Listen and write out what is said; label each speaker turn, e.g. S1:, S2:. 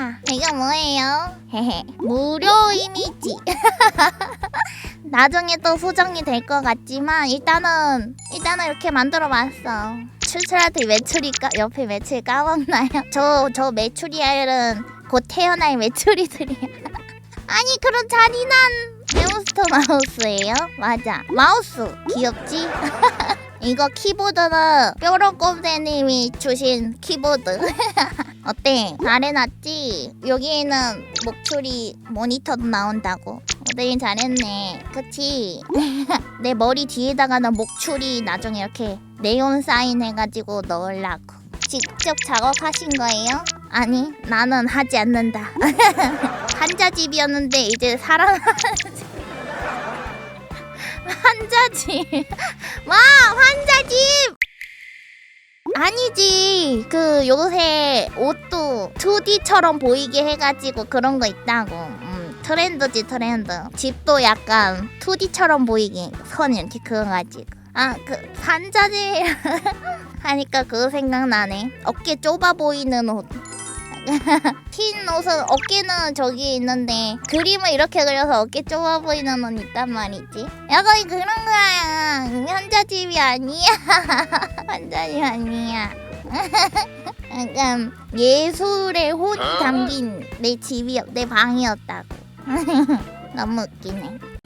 S1: 아, 이거 뭐예요? 헤헤. 무료 이미지. 나중에 또 수정이 될 것 같지만 일단은 일단은 이렇게 만들어 봤어. 출출한테 메추리까 옆에 매출 까먹나요? 저저 메추리알은 곧 태어날 메추리들이야. 아니 그런 잔인한 몬스터 마우스예요? 맞아. 마우스 귀엽지? 이거 키보드는 뾰로꼼새님이 주신 키보드. 어때? 잘해놨지? 여기에는 목소리 모니터도 나온다고. 어데린 잘했네. 그치? 내 머리 뒤에다가는 목줄이 나중에 이렇게 네온 사인 해가지고 넣으려고. 직접 작업하신 거예요? 아니, 나는 하지 않는다. 한자집이었는데 이제 사람 환자집. 와, 환자집. 아니지. 그 요새 옷도 2D처럼 보이게 해가지고 그런 거 있다고. 음, 트렌드지 트렌드. 집도 약간 2D처럼 보이게 선 이렇게 그어가지고. 아, 그 환자집 하니까 그거 생각나네. 어깨 좁아 보이는 옷. 흰 옷은 어깨는 저기 있는데 그림을 이렇게 그려서 어깨 좁아 보이는 옷 있단 말이지. 약간 그런 거야. 현자집이 아니야. 현자집 아니야. 약간 예술의 혼이 담긴 내 집이 내 방이었다고. 너무 웃기네.